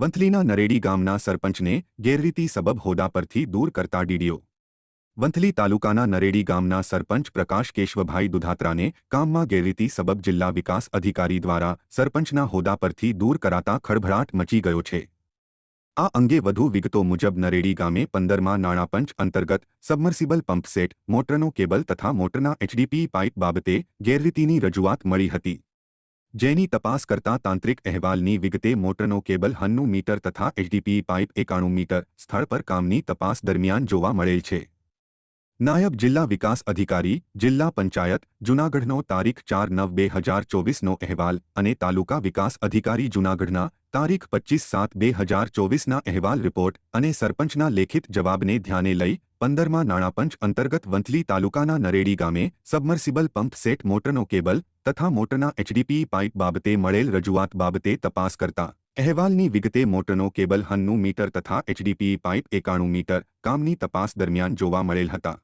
વંથલીના નરેડી ગામના સરપંચને ગેરરીતિ સબબ હોદ્દા પરથી દૂર કરતા ડીડીઓ. વંથલી તાલુકાના નરેડી ગામના સરપંચ પ્રકાશ કેશવભાઈ દુધાત્રાને કામમાં ગેરરીતિ સબબ જિલ્લા વિકાસ અધિકારી દ્વારા સરપંચના હોદ્દા પરથી દૂર કરાતા ખળભળાટ મચી ગયો છે. આ અંગે વધુ વિગતો મુજબ નરેડી ગામે પંદરમાં નાણાપંચ અંતર્ગત સબમર્સિબલ પંપસેટ મોટરનો કેબલ તથા મોટરના એચડીપી પાઇપ બાબતે ગેરરીતિની રજૂઆત મળી હતી. જેની તપાસ કરતા તાંત્રિક અહેવાલની વિગતે મોટરનો કેબલ હન્નું મીટર તથા એચડીપી પાઇપ એકાણું મીટર સ્થળ પર કામની તપાસ દરમિયાન જોવા મળેલ છે. નાયબ જિલ્લા વિકાસ અધિકારી, જિલ્લા પંચાયત, જૂનાગઢનો તારીખ ચાર નવ બે હજાર ચોવીસનો અહેવાલ અને તાલુકા વિકાસ અધિકારી જૂનાગઢના તારીખ પચીસ સાત બે હજાર ચોવીસના અહેવાલ રિપોર્ટ અને સરપંચના લેખિત જવાબને ધ્યાને લઈ પંદરમાં નાણાપંચ અંતર્ગત વંથલી તાલુકાના નરેડી ગામે સબમર્સિબલ પંપ સેટ મોટરનો કેબલ તથા મોટરના એચડીપી પાઇપ બાબતે મળેલ રજૂઆત બાબતે તપાસ કરતા અહેવાલની વિગતે મોટરનો કેબલ હન્નું મીટર તથા એચડીપી પાઇપ એકાણું મીટર કામની તપાસ દરમિયાન જોવા મળેલ હતા.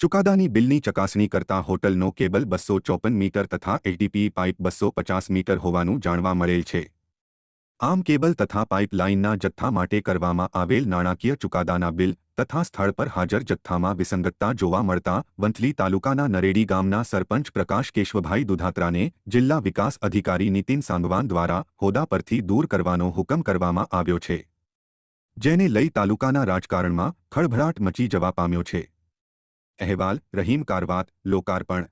ચુકાદાની બિલની ચકાસણી કરતા હોટલનો કેબલ બસો ચોપન મીટર તથા એચડીપી પાઇપ બસો પચાસ મીટર હોવાનું જાણવા મળેલ છે. આમ કેબલ તથા પાઇપલાઇનના જથ્થા માટે કરવામાં આવેલ નાણાકીય ચુકાદાના બિલ તથા સ્થળ પર હાજર જથ્થામાં વિસંગતતા જોવા મળતા વંથલી તાલુકાના નરેડી ગામના સરપંચ પ્રકાશ કેશવભાઈ દુધાત્રાને જિલ્લા વિકાસ અધિકારી નીતિન સાંગવાન દ્વારા હોદ્દા પરથી દૂર કરવાનો હુકમ કરવામાં આવ્યો છે. જેને લઈ તાલુકાના રાજકારણમાં ખળભળાટ મચી જવા પામ્યો છે. અહેવાલ, રહીમ કારવાત, લોકાર્પણ